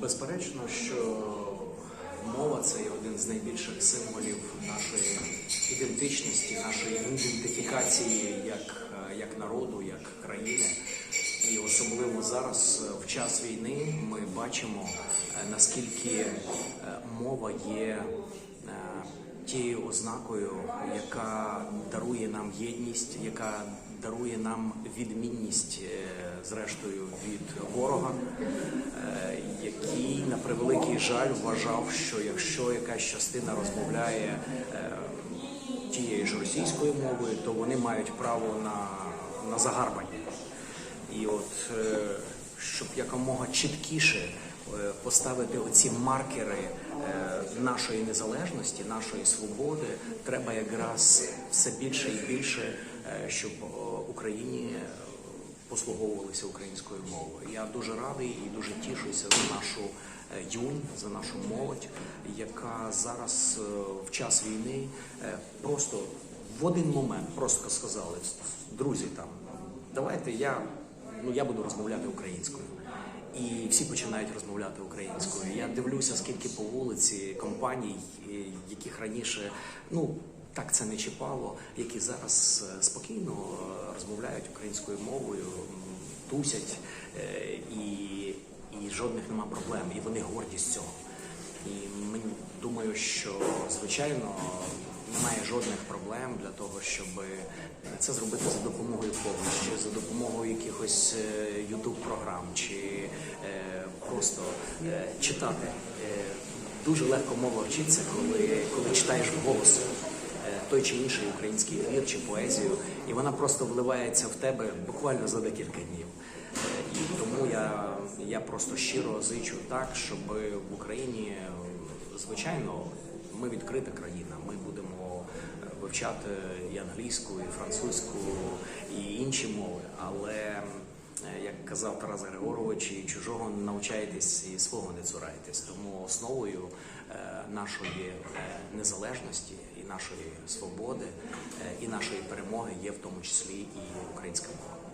Безперечно, що мова це є один з найбільших символів нашої ідентичності, нашої ідентифікації як, як народу, як країни. І особливо зараз, в час війни, ми бачимо, е, наскільки е, мова є тією ознакою, яка дарує нам єдність, яка дарує нам відмінність, е, зрештою, від ворога, е, який на превеликий жаль вважав, що якщо якась частина розмовляє е, тією ж російською мовою, то вони мають право на, на загарбання. І от е, щоб якомога чіткіше е, поставити оці маркери е, нашої незалежності, нашої свободи, треба якраз все більше і більше, е, щоб е, Україні е, послуговувалися українською мовою. Я дуже радий і дуже тішуся за нашу е, юнь, за нашу молодь, яка зараз е, в час війни е, просто в один момент просто сказали, друзі, там давайте я, ну, я буду розмовляти українською. І всі починають розмовляти українською. Я дивлюся, скільки по вулиці компаній, яких раніше ну так це не чіпало, які зараз е, спокійно е, розмовляють українською мовою, тусять, е, і, і жодних нема проблем. І вони горді з цього. І мені думаю, що звичайно немає жодних проблем для того, щоб це зробити за допомогою помощі, за допомогою якихось ютуб програм чи е, просто е, читати. Е, Дуже легко мова вчиться, коли, коли читаєш вголос той чи інший український твір чи поезію, і вона просто вливається в тебе буквально за декілька днів. І тому я, я просто щиро зичу так, щоб в Україні, звичайно, ми відкрита країна. Ми будемо вивчати і англійську, і французьку, і інші мови. Але як казав Тарас Григорович, і чужого навчайтесь, і свого не цурайтесь. Тому основою е, нашої е, незалежності і нашої свободи е, і нашої перемоги є в тому числі і українська мова.